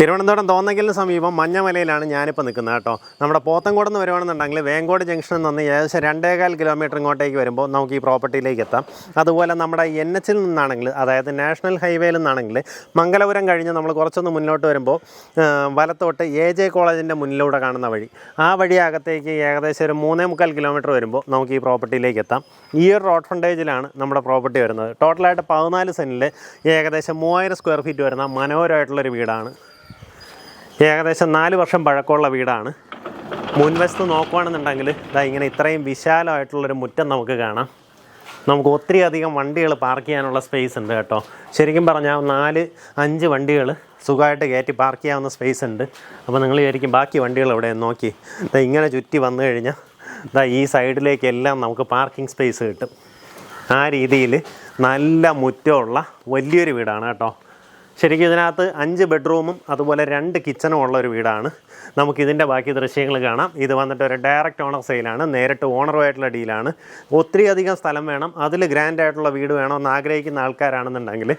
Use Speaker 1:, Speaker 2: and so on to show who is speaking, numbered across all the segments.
Speaker 1: തിരുവനന്തപുരം തോന്നയ്ക്കലിന് സമീപം മഞ്ഞമലയിലാണ് ഞാനിപ്പോൾ നിൽക്കുന്നത് കേട്ടോ. നമ്മുടെ പോത്തങ്കോട് നിന്ന് വരുവാണെന്നുണ്ടെങ്കിൽ വേങ്കോട് ജംഗ്ഷനിൽ നിന്ന് ഏകദേശം രണ്ടേകാൽ കിലോമീറ്റർ ഇങ്ങോട്ടേക്ക് വരുമ്പോൾ നമുക്ക് ഈ പ്രോപ്പർട്ടിയിലേക്ക് എത്താം. അതുപോലെ നമ്മുടെ എൻ എച്ചിൽ നിന്നാണെങ്കിൽ അതായത് നാഷണൽ ഹൈവേയിൽ നിന്നാണെങ്കിൽ മംഗലപുരം കഴിഞ്ഞ് നമ്മൾ കുറച്ചൊന്ന് മുന്നോട്ട് വരുമ്പോൾ വലത്തോട്ട് എ ജെ കോളേജിന്റെ മുന്നിലൂടെ കാണുന്ന വഴി. ആ വഴി അകത്തേക്ക് ഏകദേശം ഒരു മൂന്നേ മുക്കാൽ കിലോമീറ്റർ വരുമ്പോൾ നമുക്ക് ഈ പ്രോപ്പർട്ടിയിലേക്ക് എത്താം. ഈ ഒരു റോഡ് ഫ്രണ്ടേജിലാണ് നമ്മുടെ പ്രോപ്പർട്ടി വരുന്നത്. ടോട്ടലായിട്ട് പതിനാല് സെന്റിൽ ഏകദേശം മൂവായിരം സ്ക്വയർ ഫീറ്റ് വരുന്ന മനോഹരമായിട്ടുള്ളൊരു വീടാണ് ഏകദേശം നാല് വർഷം പഴക്കമുള്ള വീടാണ്. മുൻവശത്ത് നോക്കുകയാണെന്നുണ്ടെങ്കിൽ ഇതാ ഇങ്ങനെ ഇത്രയും വിശാലമായിട്ടുള്ളൊരു മുറ്റം നമുക്ക് കാണാം. നമുക്ക് ഒത്തിരി അധികം വണ്ടികൾ പാർക്ക് ചെയ്യാനുള്ള സ്പേസ് ഉണ്ട് കേട്ടോ. ശരിക്കും പറഞ്ഞാൽ നാല് അഞ്ച് വണ്ടികൾ സുഖമായിട്ട് കയറ്റി പാർക്ക് ചെയ്യാവുന്ന സ്പേസ് ഉണ്ട്. അപ്പോൾ നിങ്ങൾ വിചാരിക്കും ബാക്കി വണ്ടികൾ എവിടെ നോക്കി. ഇതാ ഇങ്ങനെ ചുറ്റി വന്നു കഴിഞ്ഞാൽ ഇതാ ഈ സൈഡിലേക്കെല്ലാം നമുക്ക് പാർക്കിംഗ് സ്പേസ് കിട്ടും. ആ രീതിയിൽ നല്ല മുറ്റമുള്ള വലിയൊരു വീടാണ് കേട്ടോ. ശരിക്കും ഇതിനകത്ത് അഞ്ച് ബെഡ്റൂമും അതുപോലെ രണ്ട് കിച്ചണും ഉള്ള ഒരു വീടാണ്. നമുക്കിതിന്റെ ബാക്കി ദൃശ്യങ്ങൾ കാണാം. ഇത് വന്നിട്ട് ഒരു ഡയറക്റ്റ് ഓണർ സെയിലാണ്. നേരിട്ട് ഓണറുമായിട്ടുള്ള ഡീലാണ്. ഒത്തിരി അധികം സ്ഥലം വേണം. അതിൽ ഗ്രാൻഡ് ആയിട്ടുള്ള വീട് വേണമെന്ന് ആഗ്രഹിക്കുന്ന ആൾക്കാരാണെന്നുണ്ടെങ്കിൽ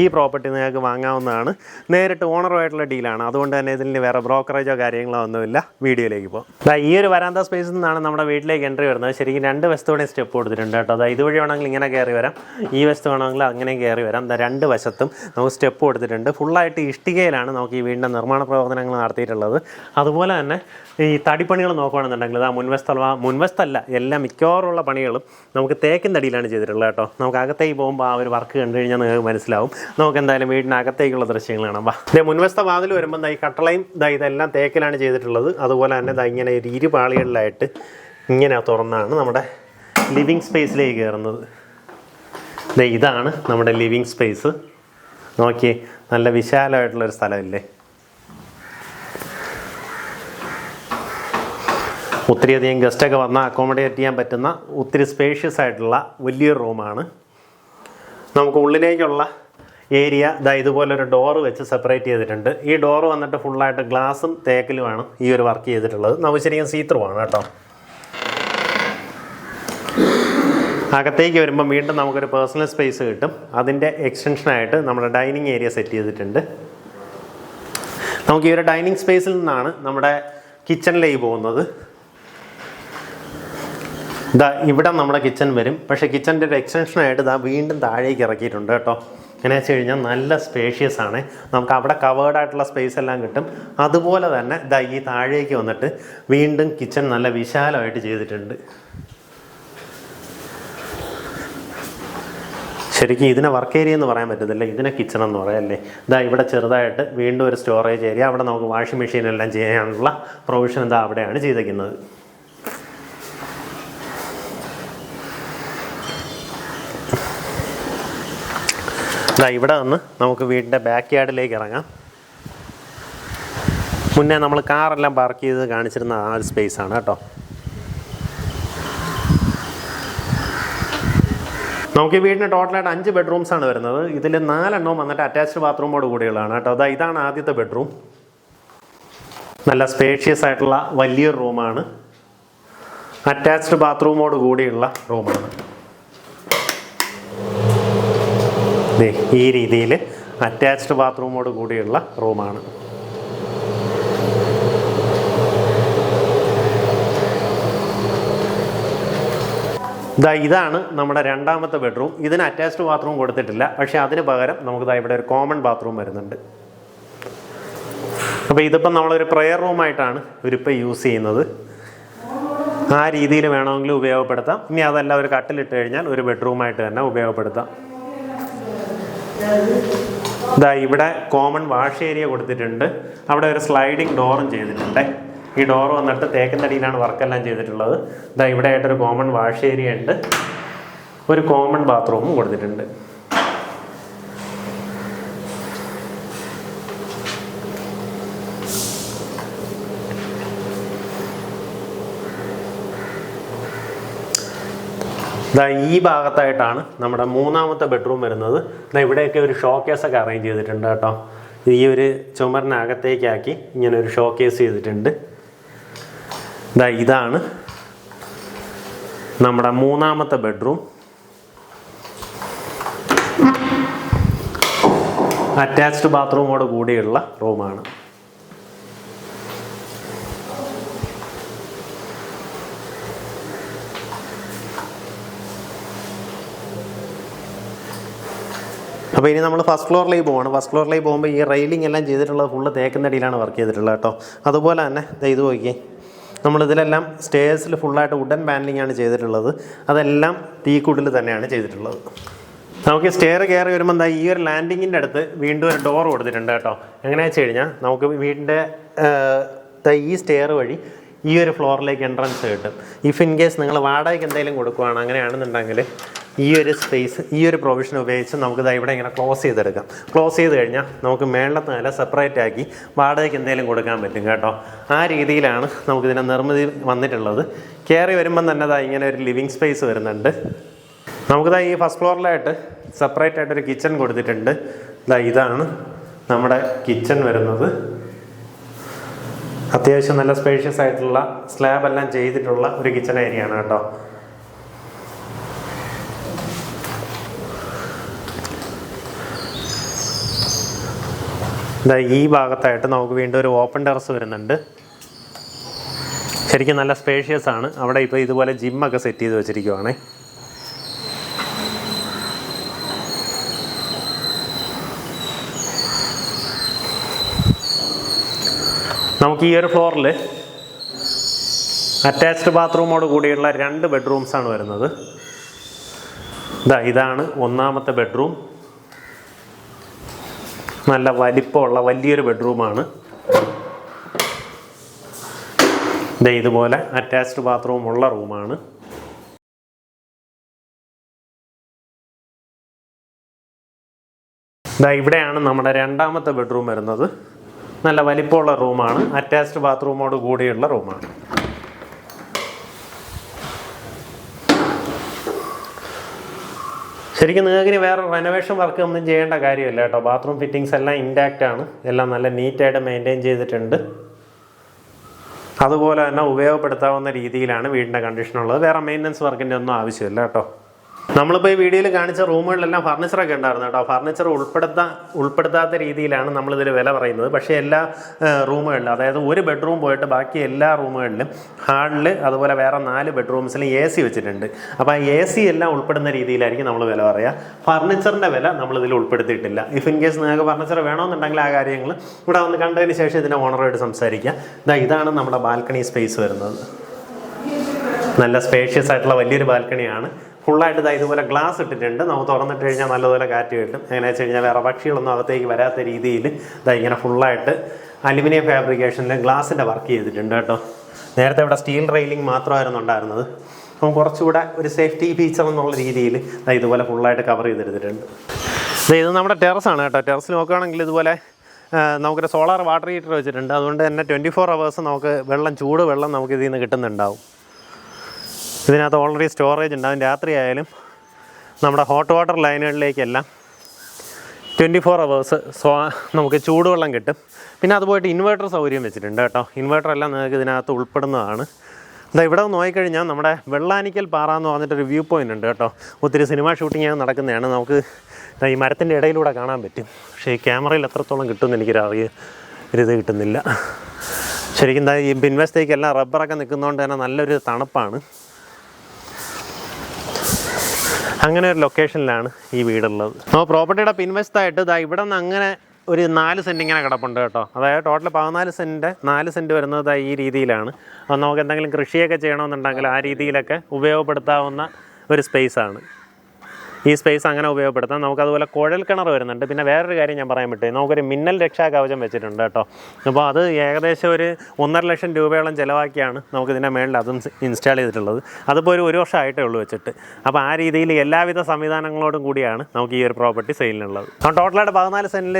Speaker 1: ഈ പ്രോപ്പർട്ടി നിങ്ങൾക്ക് വാങ്ങാവുന്നതാണ്. നേരിട്ട് ഓണറുമായിട്ടുള്ള ഡീലാണ്. അതുകൊണ്ട് തന്നെ ഇതിന് വേറെ ബ്രോക്കറേജോ കാര്യങ്ങളോ ഒന്നുമില്ല. വീഡിയോയിലേക്ക് പോകും. ഈ ഒരു വരാന്ത സ്പേസിൽ നിന്നാണ് നമ്മുടെ വീട്ടിലേക്ക് എൻട്രി വരുന്നത്. ശരിക്കും രണ്ട് വശത്തോടെ സ്റ്റെപ്പ് കൊടുത്തിട്ടുണ്ട് കേട്ടോ. അതായത് ഇതുവഴി വേണമെങ്കിൽ ഇങ്ങനെ കയറി വരാം. ഈ വശത്ത് വേണമെങ്കിൽ അങ്ങനെ കയറി വരാം. രണ്ട് വശത്തും നമുക്ക് സ്റ്റെപ്പ് കൊടുത്തിട്ടുണ്ട്. ഫുള്ളായിട്ട് ഇഷ്ടികയിലാണ് നമുക്ക് ഈ വീടിന്റെ നിർമ്മാണ പ്രവർത്തനങ്ങൾ നടത്തിയിട്ടുള്ളത്. അതുപോലെ തന്നെ ഈ തടിപ്പണികൾ നോക്കുകയാണെന്നുണ്ടെങ്കിൽ ആ മുൻവശത്തുള്ള മുൻവശത്തല്ല എല്ലാം മിക്കവാറുള്ള പണികളും നമുക്ക് തേക്കിൻ തടിയിലാണ് ചെയ്തിട്ടുള്ളത് കേട്ടോ. നമുക്ക് അകത്തേക്ക് പോകുമ്പോൾ ആ ഒരു വർക്ക് കണ്ടു കഴിഞ്ഞാൽ നിങ്ങൾക്ക് മനസ്സിലാവും. നമുക്ക് എന്തായാലും വീടിനകത്തേക്കുള്ള ദൃശ്യങ്ങൾ കാണാം. വാ. ഇതേ മുൻവസ്ഥ വാതിൽ വരുമ്പോൾ ഈ കട്ടളയും ദാ ഇതെല്ലാം തേക്കിലാണ് ചെയ്തിട്ടുള്ളത്. അതുപോലെ തന്നെ ദാ ഇങ്ങനെ ഒരു ഇരുപാളികളിലായിട്ട് ഇങ്ങനെ തുറന്നാണ് നമ്മുടെ ലിവിങ് സ്പേസിലേക്ക് കയറുന്നത്. ഇതാണ് നമ്മുടെ ലിവിങ് സ്പേസ്. നോക്കിയേ നല്ല വിശാലമായിട്ടുള്ളൊരു സ്ഥലമില്ലേ? ഒത്തിരിയധികം ഗസ്റ്റൊക്കെ വന്നാൽ അക്കോമഡേറ്റ് ചെയ്യാൻ പറ്റുന്ന ഒത്തിരി സ്പേഷ്യസ് ആയിട്ടുള്ള വലിയൊരു റൂമാണ് നമുക്ക് ഉള്ളിലേക്കുള്ള ഏരിയ ഇതാ ഇതുപോലൊരു ഡോറ് വെച്ച് സെപ്പറേറ്റ് ചെയ്തിട്ടുണ്ട്. ഈ ഡോറ് വന്നിട്ട് ഫുള്ളായിട്ട് ഗ്ലാസും തേക്കിലുമാണ് ഈ ഒരു വർക്ക് ചെയ്തിട്ടുള്ളത്. നമുക്ക് ശരിക്കും സീത്രുവാണ് കേട്ടോ. അകത്തേക്ക് വരുമ്പോൾ വീണ്ടും നമുക്കൊരു പേഴ്സണൽ സ്പേസ് കിട്ടും. അതിന്റെ എക്സ്റ്റൻഷനായിട്ട് നമ്മുടെ ഡൈനിങ് ഏരിയ സെറ്റ് ചെയ്തിട്ടുണ്ട്. നമുക്ക് ഈ ഒരു ഡൈനിങ് സ്പേസിൽ നിന്നാണ് നമ്മുടെ കിച്ചണിലേക്ക് പോകുന്നത്. ഇതാ ഇവിടെ നമ്മുടെ കിച്ചൺ വരും. പക്ഷേ കിച്ചന്റെ ഒരു എക്സ്റ്റൻഷനായിട്ട് ഇതാ വീണ്ടും താഴേക്ക് ഇറക്കിയിട്ടുണ്ട് കേട്ടോ. എങ്ങനെ വെച്ച് കഴിഞ്ഞാൽ നല്ല സ്പേഷ്യസ് ആണ്. നമുക്ക് അവിടെ കവേർഡ് ആയിട്ടുള്ള സ്പേസ് എല്ലാം കിട്ടും. അതുപോലെ തന്നെ ഇതാ ഈ താഴേക്ക് വന്നിട്ട് വീണ്ടും കിച്ചൺ നല്ല വിശാലമായിട്ട് ചെയ്തിട്ടുണ്ട്. ശരിക്കും ഇതിനെ വർക്ക് ഏരിയ എന്ന് പറയാൻ പറ്റത്തില്ല. ഇതിനെ കിച്ചൺ എന്ന് പറയാം അല്ലേ? ഇതാ ഇവിടെ ചെറുതായിട്ട് വീണ്ടും ഒരു സ്റ്റോറേജ് ഏരിയ അവിടെ നമുക്ക് വാഷിംഗ് മെഷീൻ എല്ലാം ചെയ്യാനുള്ള പ്രൊവിഷൻ എന്താ അവിടെയാണ് ചെയ്തിരിക്കുന്നത്. ഇതാ ഇവിടെ നിന്ന് നമുക്ക് വീടിന്റെ ബാക്ക് യാർഡിലേക്ക് ഇറങ്ങാം. മുന്നേ നമ്മൾ കാറെല്ലാം പാർക്ക് ചെയ്ത് കാണിച്ചിരുന്ന ആ ഒരു സ്പേസ് ആണ് കേട്ടോ. നമുക്ക് ഈ വീടിന് ടോട്ടലായിട്ട് അഞ്ച് ബെഡ്റൂംസ് ആണ് വരുന്നത്. ഇതിൽ നാലെണ്ണവും വന്നിട്ട് അറ്റാച്ച്ഡ് ബാത്റൂമോട് കൂടിയുള്ളതാണ് കേട്ടോ. അതാ ഇതാണ് ആദ്യത്തെ ബെഡ്റൂം നല്ല സ്പേഷ്യസ് ആയിട്ടുള്ള വലിയൊരു റൂമാണ് അറ്റാച്ച്ഡ് ബാത്റൂമോട് കൂടിയുള്ള റൂമാണ് ഈ രീതിയിൽ അറ്റാച്ച്ഡ് ബാത്റൂമോട് കൂടിയുള്ള റൂമാണ് ഇതാ ഇതാണ് നമ്മുടെ രണ്ടാമത്തെ ബെഡ്റൂം ഇതിന് അറ്റാച്ച്ഡ് ബാത്റൂം കൊടുത്തിട്ടില്ല. പക്ഷേ അതിന് പകരം നമുക്ക് ദാ ഇവിടെ ഒരു കോമൺ ബാത്റൂം വരുന്നുണ്ട്. അപ്പോൾ ഇതിപ്പം നമ്മളൊരു പ്രെയർ റൂമായിട്ടാണ് ഇവരിപ്പോൾ യൂസ് ചെയ്യുന്നത്. ആ രീതിയിൽ വേണമെങ്കിലും ഉപയോഗപ്പെടുത്താം. ഇനി അതല്ല ഒരു കട്ടിലിട്ട് കഴിഞ്ഞാൽ ഒരു ബെഡ്റൂമായിട്ട് തന്നെ ഉപയോഗപ്പെടുത്താം. ഇതാ ഇവിടെ കോമൺ വാഷ് ഏരിയ കൊടുത്തിട്ടുണ്ട്. അവിടെ ഒരു സ്ലൈഡിങ് ഡോറും ചെയ്തിട്ടുണ്ട്. ഈ ഡോർ വന്നിട്ട് തേക്കുന്നടിയിലാണ് വർക്കെല്ലാം ചെയ്തിട്ടുള്ളത്. ഇതാ ഇവിടെ ആയിട്ടൊരു കോമൺ വാഷ് ഏരിയ ഉണ്ട്. ഒരു കോമൺ ബാത്റൂമും കൊടുത്തിട്ടുണ്ട്. ദാ ഈ ഭാഗത്തായിട്ടാണ് നമ്മുടെ മൂന്നാമത്തെ ബെഡ്റൂം വരുന്നത്. ദാ ഇവിടെയൊക്കെ ഒരു ഷോക്കേസ് ഒക്കെ അറേഞ്ച് ചെയ്തിട്ടുണ്ട് കേട്ടോ. ഈ ഒരു ചുമറിനകത്തേക്കാക്കി ഇങ്ങനെ ഒരു ഷോ കേസ് ചെയ്തിട്ടുണ്ട്. ദാ ഇതാണ് നമ്മുടെ മൂന്നാമത്തെ ബെഡ്റൂം. അറ്റാച്ച്ഡ് ബാത്റൂമോട് കൂടിയുള്ള റൂമാണ്. അപ്പോൾ ഇനി നമ്മൾ ഫസ്റ്റ് ഫ്ലോറിലേക്ക് പോവാണ്. ഫസ്റ്റ് ഫ്ലോറിലേക്ക് പോകുമ്പോൾ ഈ റെയിലിംഗ് എല്ലാം ചെയ്തിട്ടുള്ളത് ഫുള്ള് തേക്കുന്നടിയിലാണ് വർക്ക് ചെയ്തിട്ടുള്ളത് കേട്ടോ. അതുപോലെ തന്നെ ഇത് നോക്കിയേ. നമ്മളിതിലെല്ലാം സ്റ്റേഴ്സിൽ ഫുള്ളായിട്ട് വുഡൻ പാനലിംഗ് ആണ് ചെയ്തിട്ടുള്ളത്. അതെല്ലാം തീക്കൂട്ടിൽ തന്നെയാണ് ചെയ്തിട്ടുള്ളത്. നമുക്ക് സ്റ്റെയർ കയറി വരുമ്പോൾ എന്താ ഈ ഒരു ലാൻഡിങ്ങിന്റെ അടുത്ത് വീണ്ടും ഒരു ഡോർ കൊടുത്തിട്ടുണ്ട് കേട്ടോ. എങ്ങനെയാ വെച്ച് കഴിഞ്ഞാൽ നമുക്ക് വീടിന്റെ ഈ സ്റ്റെയർ വഴി ഈ ഒരു ഫ്ലോറിലേക്ക് എൻട്രൻസ് കിട്ടും ഇഫ് ഇൻ കേസ് നിങ്ങൾ വാടകയ്ക്ക് എന്തെങ്കിലും കൊടുക്കുവാണ് അങ്ങനെയാണെന്നുണ്ടെങ്കിൽ ഈ ഒരു സ്പേസ് ഈ ഒരു പ്രൊവിഷൻ ഉപയോഗിച്ച് നമുക്ക് ഇവിടെ ഇങ്ങനെ ക്ലോസ് ചെയ്തെടുക്കാം. ക്ലോസ് ചെയ്ത് കഴിഞ്ഞാൽ നമുക്ക് മേളത്തെ നില സെപ്പറേറ്റ് ആക്കി വാടകയ്ക്ക് എന്തെങ്കിലും കൊടുക്കാൻ പറ്റും കേട്ടോ. ആ രീതിയിലാണ് നമുക്കിതിന്റെ നിർമ്മിതി വന്നിട്ടുള്ളത്. കയറി വരുമ്പം തന്നെ ദാ ഇങ്ങനെ ഒരു ലിവിങ് സ്പേസ് വരുന്നുണ്ട്. നമുക്കിതാ ഈ ഫസ്റ്റ് ഫ്ലോറിലായിട്ട് സെപ്പറേറ്റ് ആയിട്ടൊരു കിച്ചൺ കൊടുത്തിട്ടുണ്ട്. ഇതാ ഇതാണ് നമ്മുടെ കിച്ചൺ വരുന്നത്. അത്യാവശ്യം നല്ല സ്പേഷ്യസ് ആയിട്ടുള്ള സ്ലാബ് എല്ലാം ചെയ്തിട്ടുള്ള ഒരു കിച്ചൺ ഏരിയ ആണ് കേട്ടോ. ഇതാ ഈ ഭാഗത്തായിട്ട് നമുക്ക് വീണ്ടും ഒരു ഓപ്പൺ ടെറസ് വരുന്നുണ്ട്. ശരിക്കും നല്ല സ്പേഷ്യസ് ആണ്. അവിടെ ഇപ്പോൾ ഇതുപോലെ ജിമ്മൊക്കെ സെറ്റ് ചെയ്ത് വെച്ചിരിക്കുവാണേ. നമുക്ക് ഈ ഒരു ഫ്ലോറിൽ അറ്റാച്ച്ഡ് ബാത്റൂമോട് കൂടിയുള്ള രണ്ട് ബെഡ്റൂംസ് ആണ് വരുന്നത്. ഇതാ ഇതാണ് ഒന്നാമത്തെ ബെഡ്റൂം നല്ല വലിപ്പമുള്ള വലിയൊരു ബെഡ്റൂമാണ് ഇതേ ഇതുപോലെ അറ്റാച്ച്ഡ് ബാത്റൂം ഉള്ള റൂമാണ് ഇതാ ഇവിടെയാണ് നമ്മുടെ രണ്ടാമത്തെ ബെഡ്റൂം വരുന്നത്. നല്ല വലിപ്പമുള്ള റൂമാണ്. അറ്റാച്ച്ഡ് ബാത്റൂമോട് കൂടിയുള്ള റൂമാണ്. ശരിക്കും നിങ്ങൾക്ക് ഇനി വേറെ റെനോവേഷൻ വർക്ക് ഒന്നും ചെയ്യേണ്ട കാര്യമില്ല കേട്ടോ. ബാത്റൂം ഫിറ്റിങ്സ് എല്ലാം ഇൻടാക്റ്റ് ആണ്. എല്ലാം നല്ല നീറ്റായിട്ട് മെയിന്റെയിൻ ചെയ്തിട്ടുണ്ട്. അതുപോലെ തന്നെ ഉപയോഗപ്പെടുത്താവുന്ന രീതിയിലാണ് വീടിന്റെ കണ്ടീഷൻ ഉള്ളത്. വേറെ മെയിന്റനൻസ് വർക്കിന്റെ ഒന്നും ആവശ്യമില്ല കേട്ടോ. നമ്മളിപ്പോൾ ഈ വീഡിയോയിൽ കാണിച്ച റൂമുകളിലെല്ലാം ഫർണിച്ചറൊക്കെ ഉണ്ടായിരുന്നു കേട്ടോ. ഫർണിച്ചർ ഉൾപ്പെടുത്താ ഉൾപ്പെടുത്താത്ത രീതിയിലാണ് നമ്മളിതിൽ വില പറയുന്നത്. പക്ഷേ എല്ലാ റൂമുകളിലും അതായത് ഒരു ബെഡ്റൂം പോയിട്ട് ബാക്കി എല്ലാ റൂമുകളിലും ഹാളിൽ അതുപോലെ വേറെ നാല് ബെഡ്റൂംസിലും എ സി വെച്ചിട്ടുണ്ട്. അപ്പോൾ ആ എ സി എല്ലാം ഉൾപ്പെടുന്ന രീതിയിലായിരിക്കും നമ്മൾ വില പറയുക. ഫർണിച്ചറിന്റെ വില നമ്മളിതിൽ ഉൾപ്പെടുത്തിയിട്ടില്ല. ഇഫ് ഇൻ കേസ് നിങ്ങൾക്ക് ഫർണിച്ചർ വേണമെന്നുണ്ടെങ്കിൽ ആ കാര്യങ്ങൾ ഇവിടെ വന്ന് കണ്ടതിന് ശേഷം ഇതിന്റെ ഓണറായിട്ട് സംസാരിക്കുക ഇതാ ഇതാണ് നമ്മുടെ ബാൽക്കണി സ്പേസ് വരുന്നത്. നല്ല സ്പേഷ്യസ് ആയിട്ടുള്ള വലിയൊരു ബാൽക്കണിയാണ് ഫുള്ളായിട്ട് ഇതാ ഇതുപോലെ ഗ്ലാസ് ഇട്ടിട്ടുണ്ട്. നമുക്ക് തുറന്നിട്ട് കഴിഞ്ഞാൽ നല്ലതുപോലെ കാറ്റ് കിട്ടും. എങ്ങനെ വെച്ച് കഴിഞ്ഞാൽ വേറെ പക്ഷികളൊന്നും അകത്തേക്ക് വരാത്ത രീതിയിൽ ഇതാ ഇങ്ങനെ ഫുള്ളായിട്ട് അലുമിനിയം ഫാബ്രിക്കേഷനിൽ ഗ്ലാസിന്റെ വർക്ക് ചെയ്തിട്ടുണ്ട് കേട്ടോ. നേരത്തെ ഇവിടെ സ്റ്റീൽ റെയിലിംഗ് മാത്രമായിരുന്നു ഉണ്ടായിരുന്നത്. അപ്പം കുറച്ചുകൂടെ ഒരു സേഫ്റ്റി ഫീച്ചർ എന്നുള്ള രീതിയിൽ ഇതുപോലെ ഫുള്ളായിട്ട് കവർ ചെയ്തെടുത്തിട്ടുണ്ട് ഇത് നമ്മുടെ ടെറസാണ് കേട്ടോ. ടെറസ് നോക്കുകയാണെങ്കിൽ ഇതുപോലെ നമുക്കൊരു സോളാർ വാട്ടർ ഹീറ്റർ വെച്ചിട്ടുണ്ട്. അതുകൊണ്ട് തന്നെ ട്വന്റി ഫോർ അവേഴ്സ് നമുക്ക് വെള്ളം ചൂട് വെള്ളം നമുക്ക് ഇതിൽ നിന്ന് കിട്ടുന്നുണ്ടാവും. ഇതിനകത്ത് ഓൾറെഡി സ്റ്റോറേജ് ഉണ്ട്. അതിന് രാത്രി ആയാലും നമ്മുടെ ഹോട്ട് വാട്ടർ ലൈനുകളിലേക്കെല്ലാം ട്വന്റി ഫോർ അവേഴ്സ് സോ നമുക്ക് ചൂടുവെള്ളം കിട്ടും. പിന്നെ അതുപോയിട്ട് ഇൻവേർട്ടർ സൗകര്യം വെച്ചിട്ടുണ്ട് കേട്ടോ. ഇൻവേർട്ടർ എല്ലാം നിങ്ങൾക്ക് ഇതിനകത്ത് ഉൾപ്പെടുന്നതാണ്. എന്താ ഇവിടെ നോക്കിക്കഴിഞ്ഞാൽ നമ്മുടെ വെള്ളാനിക്കൽ പാറ എന്ന് പറഞ്ഞിട്ടൊരു വ്യൂ പോയിന്റ് ഉണ്ട് കേട്ടോ. ഒത്തിരി സിനിമ ഷൂട്ടിങ് നടക്കുന്നതാണ്. നമുക്ക് ഈ മരത്തിന്റെ ഇടയിലൂടെ കാണാൻ പറ്റും. പക്ഷേ ഈ ക്യാമറയിൽ എത്രത്തോളം കിട്ടുമെന്ന് എനിക്കൊരു അറിയ ഒരിത് കിട്ടുന്നില്ല. ശരിക്കും എന്താ ഈ പിൻവശത്തേക്കെല്ലാം റബ്ബറൊക്കെ നിൽക്കുന്നതുകൊണ്ട് തന്നെ നല്ലൊരു തണുപ്പാണ്. അങ്ങനെ ഒരു ലൊക്കേഷനിലാണ് ഈ വീടുള്ളത്. അപ്പോൾ പ്രോപ്പർട്ടിയുടെ പിൻവശത്തായിട്ട് ഇതാ ഇവിടെ നിന്ന് അങ്ങനെ ഒരു നാല് സെന്റ് ഇങ്ങനെ കിടപ്പുണ്ട് കേട്ടോ. അതായത് ടോട്ടൽ പതിനാല് സെന്റ് നാല് സെന്റ് വരുന്നത് ഈ രീതിയിലാണ്. അപ്പോൾ നമുക്ക് എന്തെങ്കിലും കൃഷിയൊക്കെ ചെയ്യണമെന്നുണ്ടെങ്കിൽ ആ രീതിയിലൊക്കെ ഉപയോഗപ്പെടുത്താവുന്ന ഒരു സ്പേസാണ് ഈ സ്പേസ് അങ്ങനെ ഉപയോഗപ്പെടുത്താം. നമുക്ക് അതുപോലെ കുഴൽ കിണർ വരുന്നുണ്ട്. പിന്നെ വേറൊരു കാര്യം ഞാൻ പറയാൻ പറ്റും. നമുക്കൊരു മിന്നൽ രക്ഷാ കവചം വെച്ചിട്ടുണ്ട് കേട്ടോ. അപ്പോൾ അത് ഏകദേശം ഒരു ഒന്നര ലക്ഷം രൂപയോളം ചിലവാക്കിയാണ് നമുക്കിതിന്റെ മേളിൽ അതും ഇൻസ്റ്റാൾ ചെയ്തിട്ടുള്ളത്. അതിപ്പോൾ ഒരു ഒരു വർഷമായിട്ടേ ഉള്ളൂ വെച്ചിട്ട്. അപ്പോൾ ആ രീതിയിൽ എല്ലാവിധ സംവിധാനങ്ങളോടും കൂടിയാണ് നമുക്ക് ഈ ഒരു പ്രോപ്പർട്ടി സെയിലിനുള്ളത് ടോട്ടലായിട്ട് പതിനാല് സെന്റിൽ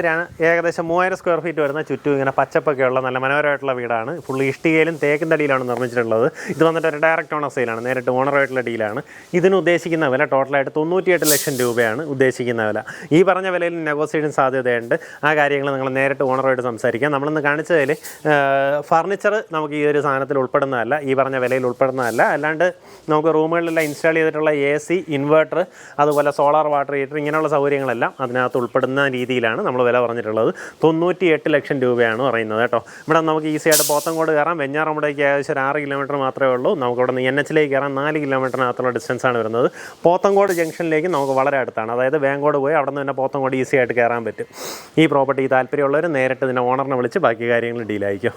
Speaker 1: ഏകദേശം മൂവായിരം സ്ക്വയർ ഫീറ്റ് വരുന്ന ചുറ്റും ഇങ്ങനെ പച്ചപ്പൊക്കെ ഉള്ള നല്ല മനോഹരമായിട്ടുള്ള വീടാണ്. ഫുൾ ഇഷ്ടികയിലും തേക്കും തടിയിലാണ് നിർമ്മിച്ചിട്ടുള്ളത്. ഇത് വന്നിട്ട് ഒരു ഡയറക്റ്റ് ഓണർ സെയിലാണ് നേരിട്ട് ഓണറായിട്ടുള്ള ഡീലാണ് ഇതിന് ഉദ്ദേശിക്കുന്ന വില ടോട്ടലായിട്ട് തൊണ്ണൂറ്റിയെട്ട് ലക്ഷം രൂപയാണ് ഉദ്ദേശിക്കുന്ന വില. ഈ പറഞ്ഞ വിലയിൽ നെഗോസിയേഷൻ സാധ്യതയുണ്ട്. ആ കാര്യങ്ങൾ നിങ്ങൾ നേരിട്ട് ഓണറുമായിട്ട് സംസാരിക്കാം. നമ്മളിന്ന് കാണിച്ചതിൽ ഫർണിച്ചർ നമുക്ക് ഈ ഒരു സാധനത്തിൽ ഉൾപ്പെടുന്നതല്ല ഈ പറഞ്ഞ വിലയിൽ ഉൾപ്പെടുന്നതല്ല. അല്ലാണ്ട് നമുക്ക് റൂമുകളിലെല്ലാം ഇൻസ്റ്റാൾ ചെയ്തിട്ടുള്ള എ സി ഇൻവേർട്ടർ അതുപോലെ സോളാർ വാട്ടർ ഹീറ്റർ ഇങ്ങനെയുള്ള സൗകര്യങ്ങളെല്ലാം അതിനകത്ത് ഉൾപ്പെടുന്ന രീതിയിലാണ് നമ്മൾ വില പറഞ്ഞിട്ടുള്ളത്. തൊണ്ണൂറ്റി എട്ട് ലക്ഷം രൂപയാണ് പറയുന്നത് കേട്ടോ. ഇവിടെ നമുക്ക് ഈസി ആയിട്ട് പോത്തങ്കോട് കയറാം. വെഞ്ഞാറമ്പടേക്ക് ഏകദേശം ഒരു ആറ് കിലോമീറ്റർ മാത്രമേ ഉള്ളൂ. നമുക്ക് ഇവിടെ നിന്ന് എൻ എച്ചിലേക്ക് കയറാൻ നാല് കിലോമീറ്ററിനകത്തുള്ള ഡിസ്റ്റൻസ് ആണ് വരുന്നത്. പോത്തങ്കോട് ജംഗ്ഷനിലേക്ക് നമുക്ക് വളരെ അടുത്താണ്. അതായത് ബാങ്കോട് പോയി അവിടെ നിന്ന് തന്നെ പോത്തങ്കോട് ഈസി ആയിട്ട് കയറാൻ പറ്റും. ഈ പ്രോപ്പർട്ടി താല്പര്യമുള്ളവർ നേരിട്ട് ഇതിന്റെ ഓണറിനെ വിളിച്ച് ബാക്കി കാര്യങ്ങൾ ഡീലായിരിക്കും.